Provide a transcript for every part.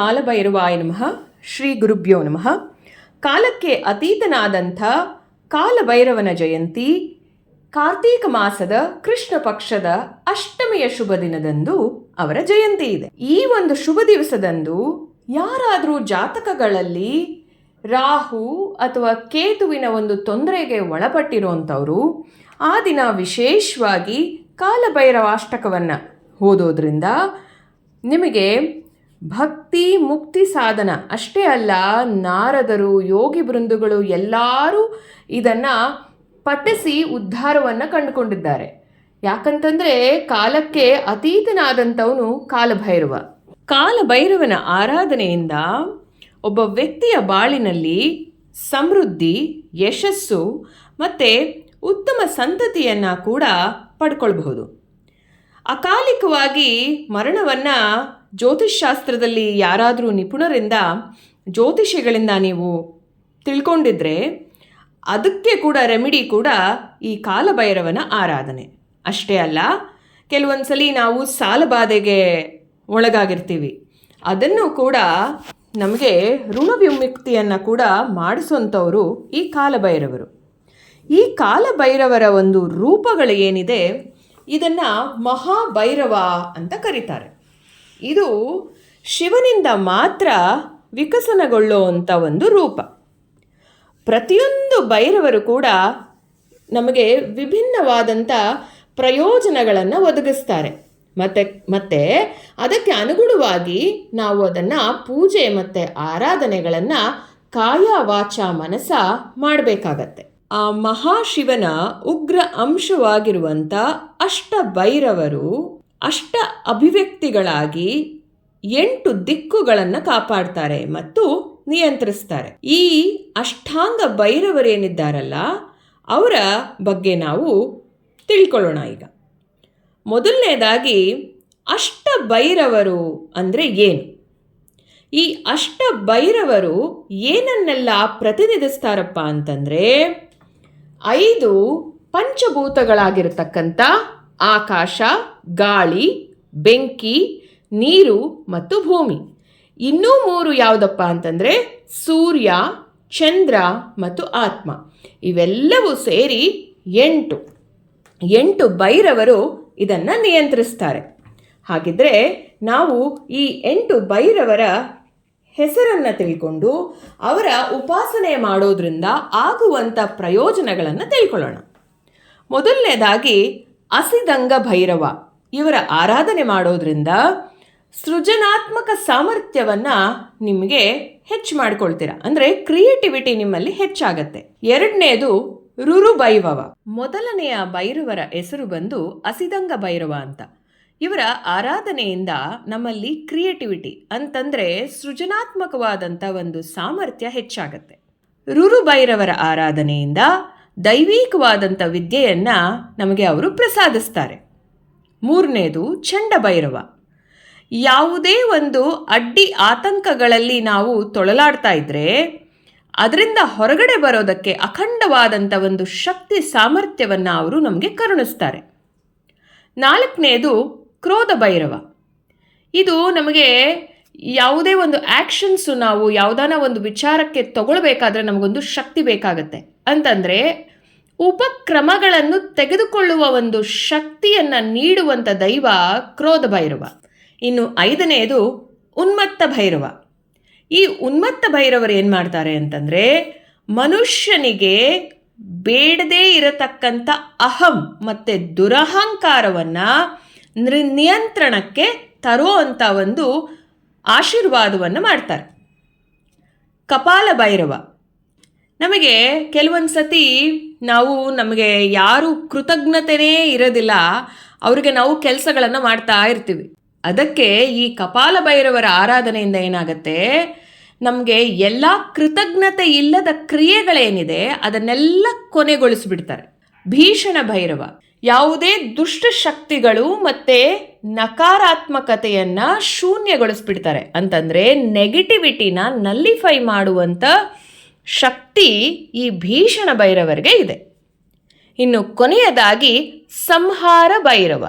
ಕಾಲಭೈರವಾಯ ನಮಃ, ಶ್ರೀ ಗುರುಭ್ಯೋ ನಮಃ. ಕಾಲಕ್ಕೆ ಅತೀತನಾದಂಥ ಕಾಲಭೈರವನ ಜಯಂತಿ ಕಾರ್ತೀಕ ಮಾಸದ ಕೃಷ್ಣ ಪಕ್ಷದ ಅಷ್ಟಮಿಯ ಶುಭ ದಿನದಂದು ಅವರ ಜಯಂತಿ ಇದೆ. ಈ ಒಂದು ಶುಭ ದಿವಸದಂದು ಯಾರಾದರೂ ಜಾತಕಗಳಲ್ಲಿ ರಾಹು ಅಥವಾ ಕೇತುವಿನ ಒಂದು ತೊಂದರೆಗೆ ಒಳಪಟ್ಟಿರುವಂಥವರು, ಆ ದಿನ ವಿಶೇಷವಾಗಿ ಕಾಲಭೈರವಾಷ್ಟಕವನ್ನು ಓದೋದ್ರಿಂದ ನಿಮಗೆ ಭಕ್ತಿ ಮುಕ್ತಿ ಸಾಧನ. ಅಷ್ಟೇ ಅಲ್ಲ, ನಾರದರು, ಯೋಗಿ ಬೃಂದುಗಳು ಎಲ್ಲರೂ ಇದನ್ನು ಪಠಿಸಿ ಉದ್ಧಾರವನ್ನು ಕಂಡುಕೊಂಡಿದ್ದಾರೆ. ಯಾಕಂತಂದರೆ ಕಾಲಕ್ಕೆ ಅತೀತನಾದಂಥವನು ಕಾಲಭೈರವ. ಕಾಲಭೈರವನ ಆರಾಧನೆಯಿಂದ ಒಬ್ಬ ವ್ಯಕ್ತಿಯ ಬಾಳಿನಲ್ಲಿ ಸಮೃದ್ಧಿ, ಯಶಸ್ಸು ಮತ್ತು ಉತ್ತಮ ಸಂತತಿಯನ್ನು ಕೂಡ ಪಡ್ಕೊಳ್ಬಹುದು. ಅಕಾಲಿಕವಾಗಿ ಮರಣವನ್ನು ಜ್ಯೋತಿಷ್ಶಾಸ್ತ್ರದಲ್ಲಿ ಯಾರಾದರೂ ನಿಪುಣರಿಂದ ಜ್ಯೋತಿಷಿಗಳಿಂದ ನೀವು ತಿಳ್ಕೊಂಡಿದ್ರೆ ಅದಕ್ಕೆ ಕೂಡ ರೆಮಿಡಿ ಕೂಡ ಈ ಕಾಲಭೈರವನ ಆರಾಧನೆ. ಅಷ್ಟೇ ಅಲ್ಲ ಕೆಲವೊಂದು ಸಲ ನಾವು ಸಾಲಬಾಧೆಗೆ ಒಳಗಾಗಿರ್ತೀವಿ. ಅದನ್ನು ಕೂಡ ನಮಗೆ ಋಣ ವಿಮುಕ್ತಿಯನ್ನು ಕೂಡ ಮಾಡಿಸುವಂಥವರು ಈ ಕಾಲಭೈರವರು. ಈ ಕಾಲಭೈರವರ ಒಂದು ರೂಪಗಳು ಏನಿದೆ, ಇದನ್ನು ಮಹಾಭೈರವ ಅಂತ ಕರೀತಾರೆ. ಇದು ಶಿವನಿಂದ ಮಾತ್ರ ವಿಕಸನಗೊಳ್ಳುವಂಥ ಒಂದು ರೂಪ. ಪ್ರತಿಯೊಂದು ಭೈರವರು ಕೂಡ ನಮಗೆ ವಿಭಿನ್ನವಾದಂಥ ಪ್ರಯೋಜನಗಳನ್ನು ಒದಗಿಸ್ತಾರೆ. ಮತ್ತು ಮತ್ತು ಅದಕ್ಕೆ ಅನುಗುಣವಾಗಿ ನಾವು ಅದನ್ನು ಪೂಜೆ ಮತ್ತು ಆರಾಧನೆಗಳನ್ನು ಕಾಯ ವಾಚ ಮನಸ ಮಾಡಬೇಕಾಗತ್ತೆ. ಆ ಮಹಾಶಿವನ ಉಗ್ರ ಅಂಶವಾಗಿರುವಂಥ ಅಷ್ಟ ಭೈರವರು ಅಷ್ಟ ಅಭಿವ್ಯಕ್ತಿಗಳಾಗಿ ಎಂಟು ದಿಕ್ಕುಗಳನ್ನು ಕಾಪಾಡ್ತಾರೆ ಮತ್ತು ನಿಯಂತ್ರಿಸ್ತಾರೆ. ಈ ಅಷ್ಟಾಂಗ ಭೈರವರೇನಿದ್ದಾರಲ್ಲ, ಅವರ ಬಗ್ಗೆ ನಾವು ತಿಳ್ಕೊಳ್ಳೋಣ ಈಗ. ಮೊದಲನೇದಾಗಿ, ಅಷ್ಟ ಭೈರವರು ಅಂದರೆ ಏನು? ಈ ಅಷ್ಟ ಭೈರವರು ಏನನ್ನೆಲ್ಲ ಪ್ರತಿನಿಧಿಸ್ತಾರಪ್ಪ ಅಂತಂದರೆ, ಐದು ಪಂಚಭೂತಗಳಾಗಿರತಕ್ಕಂಥ ಆಕಾಶ ಗಾಳಿ, ಬೆಂಕಿ, ನೀರು ಮತ್ತು ಭೂಮಿ. ಇನ್ನೂ ಮೂರು ಯಾವುದಪ್ಪ ಅಂತಂದರೆ ಸೂರ್ಯ, ಚಂದ್ರ ಮತ್ತು ಆತ್ಮ. ಇವೆಲ್ಲವೂ ಸೇರಿ ಎಂಟು. ಎಂಟು ಭೈರವರು ಇದನ್ನು ನಿಯಂತ್ರಿಸ್ತಾರೆ. ಹಾಗಿದ್ರೆ ನಾವು ಈ ಎಂಟು ಭೈರವರ ಹೆಸರನ್ನು ತಿಳ್ಕೊಂಡು ಅವರ ಉಪಾಸನೆ ಮಾಡೋದ್ರಿಂದ ಆಗುವಂಥ ಪ್ರಯೋಜನಗಳನ್ನು ತಿಳ್ಕೊಳ್ಳೋಣ. ಮೊದಲನೇದಾಗಿ ಅಸಿದಂಗ ಭೈರವ. ಇವರ ಆರಾಧನೆ ಮಾಡೋದ್ರಿಂದ ಸೃಜನಾತ್ಮಕ ಸಾಮರ್ಥ್ಯವನ್ನು ನಿಮಗೆ ಹೆಚ್ಚು ಮಾಡ್ಕೊಳ್ತೀರಾ. ಅಂದರೆ ಕ್ರಿಯೇಟಿವಿಟಿ ನಿಮ್ಮಲ್ಲಿ ಹೆಚ್ಚಾಗತ್ತೆ. ಎರಡನೇದು ರುರು ಭೈರವ ಮೊದಲನೆಯ ಭೈರವರ ಹೆಸರು ಬಂದು ಅಸಿದಂಗ ಭೈರವ ಅಂತ. ಇವರ ಆರಾಧನೆಯಿಂದ ನಮ್ಮಲ್ಲಿ ಕ್ರಿಯೇಟಿವಿಟಿ ಅಂತಂದರೆ ಸೃಜನಾತ್ಮಕವಾದಂಥ ಒಂದು ಸಾಮರ್ಥ್ಯ ಹೆಚ್ಚಾಗತ್ತೆ. ರುರು ಭೈರವರ ಆರಾಧನೆಯಿಂದ ದೈವಿಕವಾದಂಥ ವಿದ್ಯೆಯನ್ನು ನಮಗೆ ಅವರು ಪ್ರಸಾದಿಸ್ತಾರೆ. ಮೂರನೇದು ಚಂಡ ಭೈರವ ಯಾವುದೇ ಒಂದು ಅಡ್ಡಿ ಆತಂಕಗಳಲ್ಲಿ ನಾವು ತೊಳಲಾಡ್ತಾ ಇದ್ದರೆ ಅದರಿಂದ ಹೊರಗಡೆ ಬರೋದಕ್ಕೆ ಅಖಂಡವಾದಂಥ ಒಂದು ಶಕ್ತಿ ಸಾಮರ್ಥ್ಯವನ್ನು ಅವರು ನಮಗೆ ಕರುಣಿಸ್ತಾರೆ. ನಾಲ್ಕನೇದು ಕ್ರೋಧ ಭೈರವ. ಇದು ನಮಗೆ ಯಾವುದೇ ಒಂದು ಆ್ಯಕ್ಷನ್ಸು ನಾವು ಯಾವುದಾನ ಒಂದು ವಿಚಾರಕ್ಕೆ ತಗೊಳ್ಬೇಕಾದ್ರೆ ನಮಗೊಂದು ಶಕ್ತಿ ಬೇಕಾಗತ್ತೆ. ಅಂತಂದರೆ ಉಪಕ್ರಮಗಳನ್ನು ತೆಗೆದುಕೊಳ್ಳುವ ಒಂದು ಶಕ್ತಿಯನ್ನು ನೀಡುವಂಥ ದೈವ ಕ್ರೋಧ ಭೈರವ. ಇನ್ನು ಐದನೆಯದು ಉನ್ಮತ್ತ ಭೈರವ. ಈ ಉನ್ಮತ್ತ ಭೈರವರು ಏನು ಮಾಡ್ತಾರೆ ಅಂತಂದರೆ ಮನುಷ್ಯನಿಗೆ ಬೇಡದೇ ಇರತಕ್ಕಂಥ ಅಹಂ ಮತ್ತು ದುರಹಂಕಾರವನ್ನು ನಿಯಂತ್ರಣಕ್ಕೆ ತರುವಂಥ ಒಂದು ಆಶೀರ್ವಾದವನ್ನು ಮಾಡ್ತಾರೆ. ಕಪಾಲ ಭೈರವ. ನಮಗೆ ಕೆಲವೊಂದು ಸತಿ ನಾವು ನಮಗೆ ಯಾರು ಕೃತಜ್ಞತೆಯೇ ಇರೋದಿಲ್ಲ. ಅವರಿಗೆ ನಾವು ಕೆಲಸಗಳನ್ನು ಮಾಡ್ತಾ ಇರ್ತೀವಿ. ಅದಕ್ಕೆ ಈ ಕಪಾಲ ಭೈರವರ ಆರಾಧನೆಯಿಂದ ಏನಾಗುತ್ತೆ? ನಮಗೆ ಎಲ್ಲ ಕೃತಜ್ಞತೆ ಇಲ್ಲದ ಕ್ರಿಯೆಗಳೇನಿದೆ, ಅದನ್ನೆಲ್ಲ ಕೊನೆಗೊಳಿಸ್ಬಿಡ್ತಾರೆ. ಭೀಷಣ ಭೈರವ, ಯಾವುದೇ ದುಷ್ಟ ಶಕ್ತಿಗಳು ಮತ್ತು ನಕಾರಾತ್ಮಕತೆಯನ್ನು ಶೂನ್ಯಗೊಳಿಸ್ಬಿಡ್ತಾರೆ. ಅಂತಂದರೆ ನೆಗೆಟಿವಿಟಿನ ನಲ್ಲಿಫೈ ಮಾಡುವಂಥ ಶಕ್ತಿ ಈ ಭೀಷಣ ಭೈರವರಿಗೆ ಇದೆ. ಇನ್ನು ಕೊನೆಯದಾಗಿ ಸಂಹಾರ ಭೈರವ.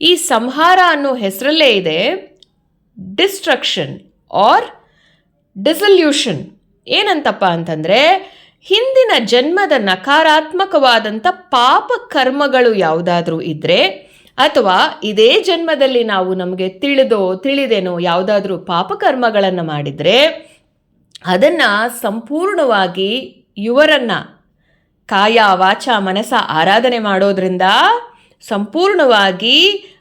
ಈ ಸಂಹಾರ ಅನ್ನೋ ಹೆಸರಲ್ಲೇ ಇದೆ ಡಿಸ್ಟ್ರಕ್ಷನ್ ಆರ್ ಡಿಸಲ್ಯೂಷನ್. ಏನಂತಪ್ಪ ಅಂತಂದರೆ ಹಿಂದಿನ ಜನ್ಮದ ನಕಾರಾತ್ಮಕವಾದಂಥ ಪಾಪ ಕರ್ಮಗಳು ಯಾವುದಾದ್ರೂ ಇದ್ದರೆ ಅಥವಾ ಇದೇ ಜನ್ಮದಲ್ಲಿ ನಾವು ನಮಗೆ ತಿಳಿದೋ ತಿಳಿದೇನೋ ಯಾವುದಾದ್ರೂ ಪಾಪಕರ್ಮಗಳನ್ನು ಮಾಡಿದರೆ ಅದನ್ನು ಸಂಪೂರ್ಣವಾಗಿ ಇವರನ್ನು ಕಾಯ ವಾಚ ಮನಸ ಆರಾಧನೆ ಮಾಡೋದ್ರಿಂದ ಸಂಪೂರ್ಣವಾಗಿ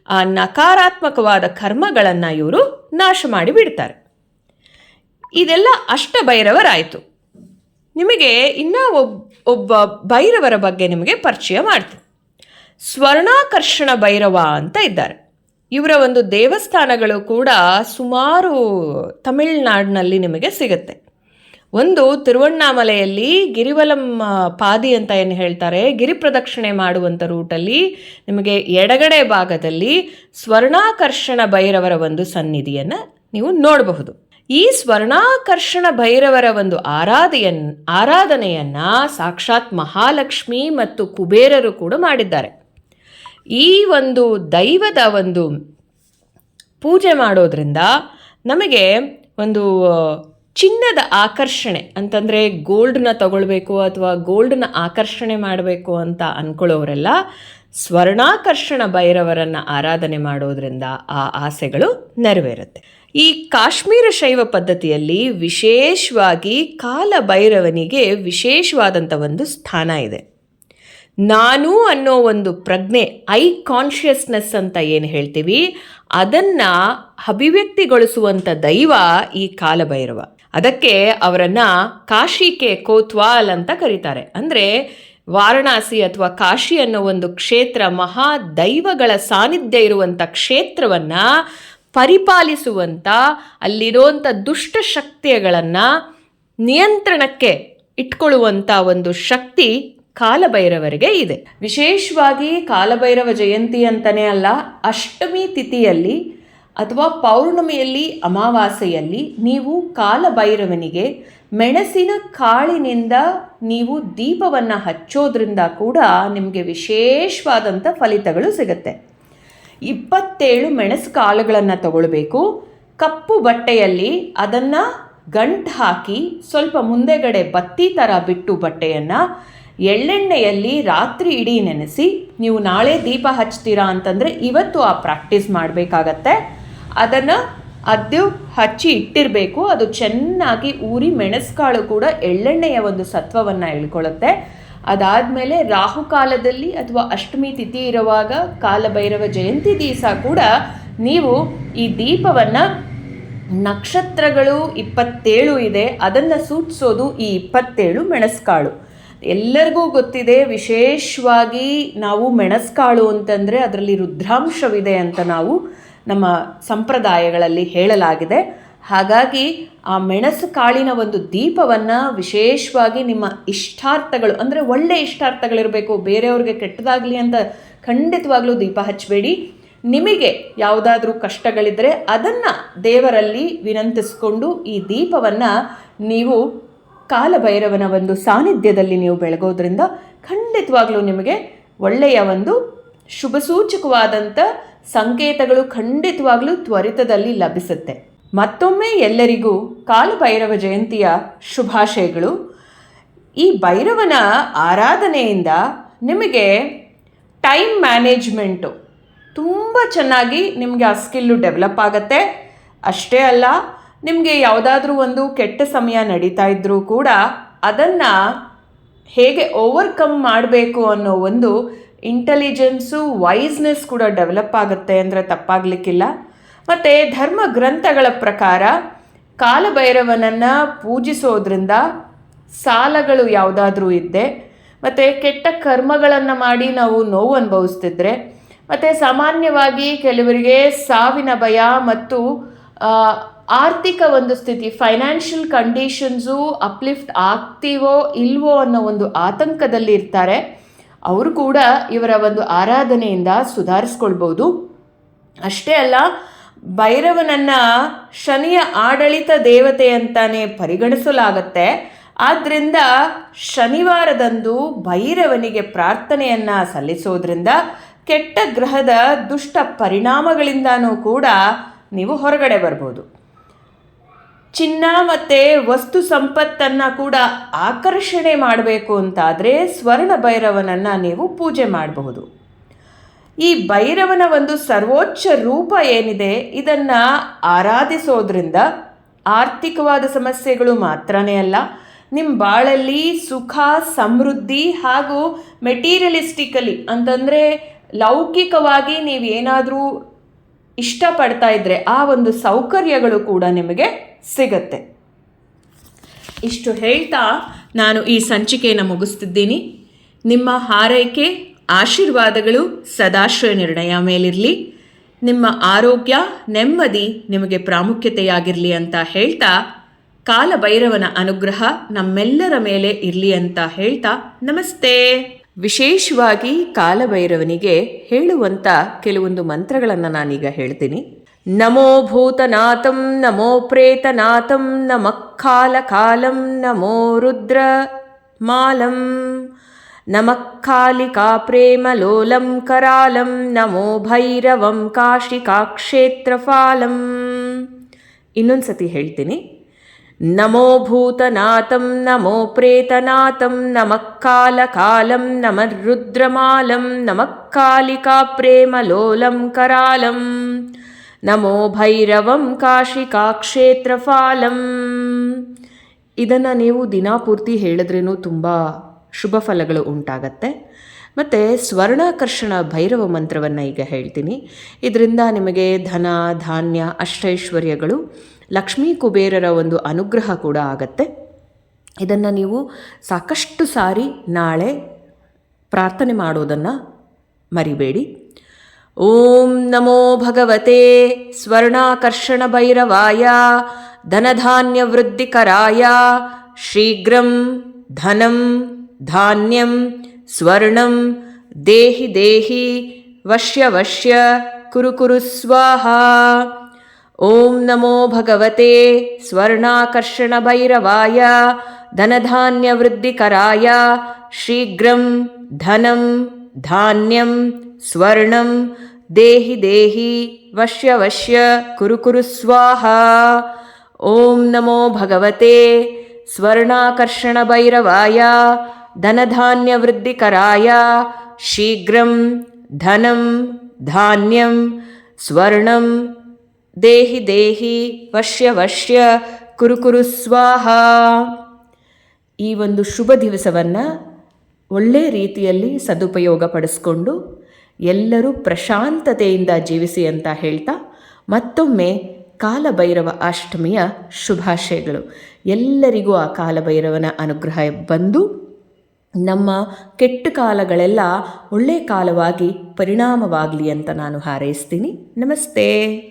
ಆ ನಕಾರಾತ್ಮಕವಾದ ಕರ್ಮಗಳನ್ನು ಇವರು ನಾಶ ಮಾಡಿ ಬಿಡ್ತಾರೆ. ಇದೆಲ್ಲ ಅಷ್ಟ ಭೈರವರಾಯಿತು. ನಿಮಗೆ ಇನ್ನೂ ಒಬ್, ಒಬ್ಬ ಭೈರವರ ಬಗ್ಗೆ ನಿಮಗೆ ಪರಿಚಯ ಮಾಡ್ತೀನಿ. ಸ್ವರ್ಣಾಕರ್ಷಣ ಭೈರವ ಅಂತ ಇದ್ದಾರೆ. ಇವರ ಒಂದು ದೇವಸ್ಥಾನಗಳು ಕೂಡ ಸುಮಾರು ತಮಿಳುನಾಡಿನಲ್ಲಿ ನಿಮಗೆ ಸಿಗುತ್ತೆ. ಒಂದು ತಿರುವಣ್ಣಾಮಲೆಯಲ್ಲಿ ಗಿರಿವಲಂ ಪಾದಿ ಅಂತ ಏನು ಹೇಳ್ತಾರೆ, ಗಿರಿ ಪ್ರದಕ್ಷಿಣೆ ಮಾಡುವಂಥ ರೂಟಲ್ಲಿ ನಿಮಗೆ ಎಡಗಡೆ ಭಾಗದಲ್ಲಿ ಸ್ವರ್ಣಾಕರ್ಷಣ ಭೈರವರ ಒಂದು ಸನ್ನಿಧಿಯನ್ನು ನೀವು ನೋಡಬಹುದು. ಈ ಸ್ವರ್ಣಾಕರ್ಷಣ ಭೈರವರ ಒಂದು ಆರಾಧೆಯನ್, ಆರಾಧನೆಯನ್ನು ಸಾಕ್ಷಾತ್ ಮಹಾಲಕ್ಷ್ಮಿ ಮತ್ತು ಕುಬೇರರು ಕೂಡ ಮಾಡಿದ್ದಾರೆ. ಈ ಒಂದು ದೈವದ ಒಂದು ಪೂಜೆ ಮಾಡೋದ್ರಿಂದ ನಮಗೆ ಒಂದು ಚಿನ್ನದ ಆಕರ್ಷಣೆ ಅಂತಂದರೆ ಗೋಲ್ಡನ್ನ ತಗೊಳ್ಬೇಕು ಅಥವಾ ಗೋಲ್ಡನ್ನ ಆಕರ್ಷಣೆ ಮಾಡಬೇಕು ಅಂತ ಅಂದ್ಕೊಳ್ಳೋರೆಲ್ಲ ಸ್ವರ್ಣಾಕರ್ಷಣ ಭೈರವರನ್ನು ಆರಾಧನೆ ಮಾಡೋದ್ರಿಂದ ಆ ಆಸೆಗಳು ನೆರವೇರುತ್ತೆ. ಈ ಕಾಶ್ಮೀರ ಶೈವ ಪದ್ಧತಿಯಲ್ಲಿ ವಿಶೇಷವಾಗಿ ಕಾಲ ಭೈರವನಿಗೆ ವಿಶೇಷವಾದಂಥ ಒಂದು ಸ್ಥಾನ ಇದೆ. ನಾನು ಅನ್ನೋ ಒಂದು ಪ್ರಜ್ಞೆ, ಐ ಕಾನ್ಷಿಯಸ್ನೆಸ್ ಅಂತ ಏನು ಹೇಳ್ತೀವಿ, ಅದನ್ನು ಅಭಿವ್ಯಕ್ತಿಗೊಳಿಸುವಂಥ ದೈವ ಈ ಕಾಲಭೈರವ ಅದಕ್ಕೆ ಅವರನ್ನು ಕಾಶಿಕೆ ಕೋತ್ವಾಲ್ ಅಂತ ಕರೀತಾರೆ. ಅಂದರೆ ವಾರಣಾಸಿ ಅಥವಾ ಕಾಶಿ ಅನ್ನೋ ಒಂದು ಕ್ಷೇತ್ರ ಮಹಾ ದೈವಗಳ ಸಾನ್ನಿಧ್ಯ ಇರುವಂಥ ಕ್ಷೇತ್ರವನ್ನು ಪರಿಪಾಲಿಸುವಂಥ ಅಲ್ಲಿರುವಂಥ ದುಷ್ಟ ಶಕ್ತಿಗಳನ್ನು ನಿಯಂತ್ರಣಕ್ಕೆ ಇಟ್ಕೊಳ್ಳುವಂಥ ಒಂದು ಶಕ್ತಿ ಕಾಲಭೈರವರಿಗೆ ಇದೆ. ವಿಶೇಷವಾಗಿ ಕಾಲಭೈರವ ಜಯಂತಿ ಅಂತಲೇ ಅಲ್ಲ, ಅಷ್ಟಮಿ ತಿಥಿಯಲ್ಲಿ ಅಥವಾ ಪೌರ್ಣಮಿಯಲ್ಲಿ, ಅಮಾವಾಸ್ಯೆಯಲ್ಲಿ ನೀವು ಕಾಲಭೈರವನಿಗೆ ಮೆಣಸಿನ ಕಾಳಿನಿಂದ ನೀವು ದೀಪವನ್ನು ಹಚ್ಚೋದ್ರಿಂದ ಕೂಡ ನಿಮಗೆ ವಿಶೇಷವಾದಂಥ ಫಲಿತಗಳು ಸಿಗುತ್ತೆ. ಇಪ್ಪತ್ತೇಳು ಮೆಣಸು ಕಾಳುಗಳನ್ನು ತಗೊಳ್ಬೇಕು. ಕಪ್ಪು ಬಟ್ಟೆಯಲ್ಲಿ ಅದನ್ನು ಗಂಟು ಹಾಕಿ ಸ್ವಲ್ಪ ಮುಂದೆಗಡೆ ಬತ್ತಿ ಥರ ಬಿಟ್ಟು ಬಟ್ಟೆಯನ್ನು ಎಳ್ಳೆಣ್ಣೆಯಲ್ಲಿ ರಾತ್ರಿ ಇಡೀ ನೆನೆಸಿ ನೀವು ನಾಳೆ ದೀಪ ಹಚ್ತೀರಾ ಅಂತಂದರೆ ಇವತ್ತು ಆ ಪ್ರಾಕ್ಟೀಸ್ ಮಾಡಬೇಕಾಗತ್ತೆ. ಅದನ್ನು ಅದು ಹಚ್ಚಿ ಇಟ್ಟಿರಬೇಕು. ಅದು ಚೆನ್ನಾಗಿ ಊರಿ ಮೆಣಸುಕಾಳು ಕೂಡ ಎಳ್ಳೆಣ್ಣೆಯ ಒಂದು ಸತ್ವವನ್ನು ಮೇಲೆ ಅದಾದಮೇಲೆ ರಾಹುಕಾಲದಲ್ಲಿ ಅಥವಾ ಅಷ್ಟಮಿ ತಿಥಿ ಇರುವಾಗ ಕಾಲಭೈರವ ಜಯಂತಿ ದಿವಸ ಕೂಡ ನೀವು ಈ ದೀಪವನ್ನು ನಕ್ಷತ್ರಗಳು ಇಪ್ಪತ್ತೇಳು ಇದೆ. ಅದನ್ನು ಸೂಚಿಸೋದು ಈ ಇಪ್ಪತ್ತೇಳು ಮೆಣಸುಕಾಳು. ಎಲ್ಲರಿಗೂ ಗೊತ್ತಿದೆ, ವಿಶೇಷವಾಗಿ ನಾವು ಮೆಣಸುಕಾಳು ಅಂತಂದರೆ ಅದರಲ್ಲಿ ರುದ್ರಾಂಶವಿದೆ ಅಂತ ನಾವು ನಮ್ಮ ಸಂಪ್ರದಾಯಗಳಲ್ಲಿ ಹೇಳಲಾಗಿದೆ. ಹಾಗಾಗಿ ಆ ಮೆಣಸು ಕಾಳಿನ ಒಂದು ದೀಪವನ್ನು ವಿಶೇಷವಾಗಿ ನಿಮ್ಮ ಇಷ್ಟಾರ್ಥಗಳು, ಅಂದರೆ ಒಳ್ಳೆ ಇಷ್ಟಾರ್ಥಗಳಿರಬೇಕು, ಬೇರೆಯವ್ರಿಗೆ ಕೆಟ್ಟದಾಗಲಿ ಅಂತ ಖಂಡಿತವಾಗ್ಲೂ ದೀಪ ಹಚ್ಚಬೇಡಿ. ನಿಮಗೆ ಯಾವುದಾದ್ರೂ ಕಷ್ಟಗಳಿದ್ದರೆ ಅದನ್ನು ದೇವರಲ್ಲಿ ವಿನಂತಿಸಿಕೊಂಡು ಈ ದೀಪವನ್ನು ನೀವು ಕಾಲಭೈರವನ ಒಂದು ಸಾನ್ನಿಧ್ಯದಲ್ಲಿ ನೀವು ಬೆಳಗೋದ್ರಿಂದ ಖಂಡಿತವಾಗ್ಲೂ ನಿಮಗೆ ಒಳ್ಳೆಯ ಒಂದು ಶುಭ ಸೂಚಕವಾದಂಥ ಸಂಕೇತಗಳು ಖಂಡಿತವಾಗ್ಲೂ ತ್ವರಿತದಲ್ಲಿ ಲಭಿಸುತ್ತೆ. ಮತ್ತೊಮ್ಮೆ ಎಲ್ಲರಿಗೂ ಕಾಲಭೈರವ ಜಯಂತಿಯ ಶುಭಾಶಯಗಳು. ಈ ಭೈರವನ ಆರಾಧನೆಯಿಂದ ನಿಮಗೆ ಟೈಮ್ ಮ್ಯಾನೇಜ್ಮೆಂಟು ತುಂಬ ಚೆನ್ನಾಗಿ ನಿಮಗೆ ಆ ಸ್ಕಿಲ್ಲು ಡೆವಲಪ್ ಆಗುತ್ತೆ. ಅಷ್ಟೇ ಅಲ್ಲ, ನಿಮಗೆ ಯಾವುದಾದ್ರೂ ಒಂದು ಕೆಟ್ಟ ಸಮಯ ನಡೀತಾ ಇದ್ದರೂ ಕೂಡ ಅದನ್ನು ಹೇಗೆ ಓವರ್ಕಮ್ ಮಾಡಬೇಕು ಅನ್ನೋ ಒಂದು ಇಂಟೆಲಿಜೆನ್ಸು ವೈಸ್ನೆಸ್ ಕೂಡ ಡೆವಲಪ್ ಆಗುತ್ತೆ ಅಂದರೆ ತಪ್ಪಾಗಲಿಕ್ಕಿಲ್ಲ. ಮತ್ತು ಧರ್ಮ ಗ್ರಂಥಗಳ ಪ್ರಕಾರ ಕಾಲಭೈರವನನ್ನು ಪೂಜಿಸೋದ್ರಿಂದ ಸಾಲಗಳು ಯಾವುದಾದ್ರೂ ಇದ್ದೆ. ಮತ್ತು ಕೆಟ್ಟ ಕರ್ಮಗಳನ್ನು ಮಾಡಿ ನಾವು ನೋವು ಅನುಭವಿಸ್ತಿದ್ರೆ, ಮತ್ತು ಸಾಮಾನ್ಯವಾಗಿ ಕೆಲವರಿಗೆ ಸಾವಿನ ಭಯ ಮತ್ತು ಆರ್ಥಿಕ ಒಂದು ಸ್ಥಿತಿ ಫೈನಾನ್ಷಿಯಲ್ ಕಂಡೀಷನ್ಸು ಅಪ್ಲಿಫ್ಟ್ ಆಗ್ತೀವೋ ಇಲ್ವೋ ಅನ್ನೋ ಒಂದು ಆತಂಕದಲ್ಲಿ ಇರ್ತಾರೆ ಅವರು ಕೂಡ ಇವರ ಒಂದು ಆರಾಧನೆಯಿಂದ ಸುಧಾರಿಸ್ಕೊಳ್ಬೋದು. ಅಷ್ಟೇ ಅಲ್ಲ, ಭೈರವನನ್ನು ಶನಿಯ ಆಡಳಿತ ದೇವತೆ ಅಂತಾನೆ ಪರಿಗಣಿಸಲಾಗತ್ತೆ. ಆದ್ದರಿಂದ ಶನಿವಾರದಂದು ಭೈರವನಿಗೆ ಪ್ರಾರ್ಥನೆಯನ್ನು ಸಲ್ಲಿಸೋದ್ರಿಂದ ಕೆಟ್ಟ ಗ್ರಹದ ದುಷ್ಟ ಪರಿಣಾಮಗಳಿಂದನೂ ಕೂಡ ನೀವು ಹೊರಗಡೆ ಬರ್ಬೋದು. ಚಿನ್ನ ಮತ್ತು ವಸ್ತು ಸಂಪತ್ತನ್ನು ಕೂಡ ಆಕರ್ಷಣೆ ಮಾಡಬೇಕು ಅಂತಾದರೆ ಸ್ವರ್ಣ ಭೈರವನನ್ನು ನೀವು ಪೂಜೆ ಮಾಡಬಹುದು. ಈ ಭೈರವನ ಒಂದು ಸರ್ವೋಚ್ಚ ರೂಪ ಏನಿದೆ, ಇದನ್ನು ಆರಾಧಿಸೋದ್ರಿಂದ ಆರ್ಥಿಕವಾದ ಸಮಸ್ಯೆಗಳು ಮಾತ್ರನೇ ಅಲ್ಲ ನಿಮ್ಮ ಬಾಳಲ್ಲಿ ಸುಖ, ಸಮೃದ್ಧಿ ಹಾಗೂ ಮೆಟೀರಿಯಲಿಸ್ಟಿಕಲಿ ಅಂತಂದರೆ ಲೌಕಿಕವಾಗಿ ನೀವು ಏನಾದರೂ ಇಷ್ಟಪಡ್ತಾ ಇದ್ದರೆ ಆ ಒಂದು ಸೌಕರ್ಯಗಳು ಕೂಡ ನಿಮಗೆ ಸಿಗತ್ತೆ. ಇಷ್ಟು ಹೇಳ್ತಾ ನಾನು ಈ ಸಂಚಿಕೆಯನ್ನು ಮುಗಿಸ್ತಿದ್ದೀನಿ. ನಿಮ್ಮ ಹಾರೈಕೆ, ಆಶೀರ್ವಾದಗಳು ಸದಾಶ್ರಯ ನಿರ್ಣಯ ಮೇಲಿರಲಿ. ನಿಮ್ಮ ಆರೋಗ್ಯ ನೆಮ್ಮದಿ ನಿಮಗೆ ಪ್ರಾಮುಖ್ಯತೆಯಾಗಿರಲಿ ಅಂತ ಹೇಳ್ತಾ, ಕಾಲಭೈರವನ ಅನುಗ್ರಹ ನಮ್ಮೆಲ್ಲರ ಮೇಲೆ ಇರಲಿ ಅಂತ ಹೇಳ್ತಾ, ನಮಸ್ತೆ. ವಿಶೇಷವಾಗಿ ಕಾಲಭೈರವನಿಗೆ ಹೇಳುವಂಥ ಕೆಲವೊಂದು ಮಂತ್ರಗಳನ್ನು ನಾನೀಗ ಹೇಳ್ತೀನಿ. ನಮೋ ಭೂತನಾಥಂ ನಮೋ ಪ್ರೇತನಾಥಂ ನಮಃ ಕಾಲಕಾಲಂ ನಮೋ ರುದ್ರ ಮಾಲಂ ನಮಃ ಕಾಲಿಕಾ ಪ್ರೇಮಲೋಲಂ ಕರಾಲಂ ನಮೋ ಭೈರವಂ ಕಾಶಿಕಾಕ್ಷೇತ್ರಫಾಲಂ ಇನ್ನೊಂದು ಸತಿ ಹೇಳ್ತೀನಿ ನಮೋ ಭೂತನಾಥಂ ನಮೋ ಪ್ರೇತನಾಥಂ ನಮಃ ಕಾಲಕಾಲಂ ನಮಃ ರುದ್ರಮಾಲಂ ನಮಃ ಕಾಲಿಕಾ ಪ್ರೇಮಲೋಲಂ ಕರಾಲಂ ನಮೋ ಭೈರವಂ ಕಾಶಿಕಾಕ್ಷೇತ್ರಫಾಲಂ. ಇದನ್ನು ನೀವು ದಿನಾಪೂರ್ತಿ ಹೇಳಿದ್ರೇ ತುಂಬ ಶುಭ ಫಲಗಳು ಉಂಟಾಗತ್ತೆ. ಮತ್ತು ಸ್ವರ್ಣಾಕರ್ಷಣ ಭೈರವ ಮಂತ್ರವನ್ನು ಈಗ ಹೇಳ್ತೀನಿ. ಇದರಿಂದ ನಿಮಗೆ ಧನ, ಧಾನ್ಯ, ಅಷ್ಟೈಶ್ವರ್ಯಗಳು, ಲಕ್ಷ್ಮೀ ಕುಬೇರರ ಒಂದು ಅನುಗ್ರಹ ಕೂಡ ಆಗತ್ತೆ. ಇದನ್ನು ನೀವು ಸಾಕಷ್ಟು ಸಾರಿ ನಾಳೆ ಪ್ರಾರ್ಥನೆ ಮಾಡೋದನ್ನು ಮರಿಬೇಡಿ. ॐ नमो भगवते स्वर्णाकर्षणभैरवाय धनधान्यवृद्धिकराय शीघ्रं धनं धान्यं स्वर्णं देहि देहि वश्य वश्य कुरु कुरु स्वाहा। ॐ नमो भगवते स्वर्णाकर्षणभैरवाय धनधान्यवृद्धिकराय शीघ्रं धनं धान्यं स्वर्णं ದೇಹಿ ದೇಹಿ ವಶ್ಯ ವಶ್ಯ ಕುರು ಕುರು ಸ್ವಾಹ. ಓಂ ನಮೋ ಭಗವತೆ. ಸ್ವರ್ಣಾಕರ್ಷಣ ಭೈರವಾಯ. ಧನಧಾನ್ಯ ವೃದ್ಧಿಕರಾಯ ಶೀಘ್ರಂ ಧನಂ ಧಾನ್ಯಂ ಸ್ವರ್ಣಂ ದೇಹಿ ದೇಹಿ ವಶ್ಯ ವಶ್ಯ ಕುರು ಕುರು ಸ್ವಾಹ. ಈ ಒಂದು ಶುಭ ದಿವಸವನ್ನು ಒಳ್ಳೆಯ ರೀತಿಯಲ್ಲಿ ಸದುಪಯೋಗ ಪಡಿಸ್ಕೊಂಡು ಎಲ್ಲರೂ ಪ್ರಶಾಂತತೆಯಿಂದ ಜೀವಿಸಿ ಅಂತ ಹೇಳ್ತಾ ಮತ್ತೊಮ್ಮೆ ಕಾಲಭೈರವ ಅಷ್ಟಮಿಯ ಶುಭಾಶಯಗಳು. ಎಲ್ಲರಿಗೂ ಆ ಕಾಲಭೈರವನ ಅನುಗ್ರಹ ಬಂದು ನಮ್ಮ ಕೆಟ್ಟ ಕಾಲಗಳೆಲ್ಲ ಒಳ್ಳೆಯ ಕಾಲವಾಗಿ, ಪರಿಣಾಮವಾಗಲಿ ಅಂತ ನಾನು ಹಾರೈಸ್ತೀನಿ. ನಮಸ್ತೆ.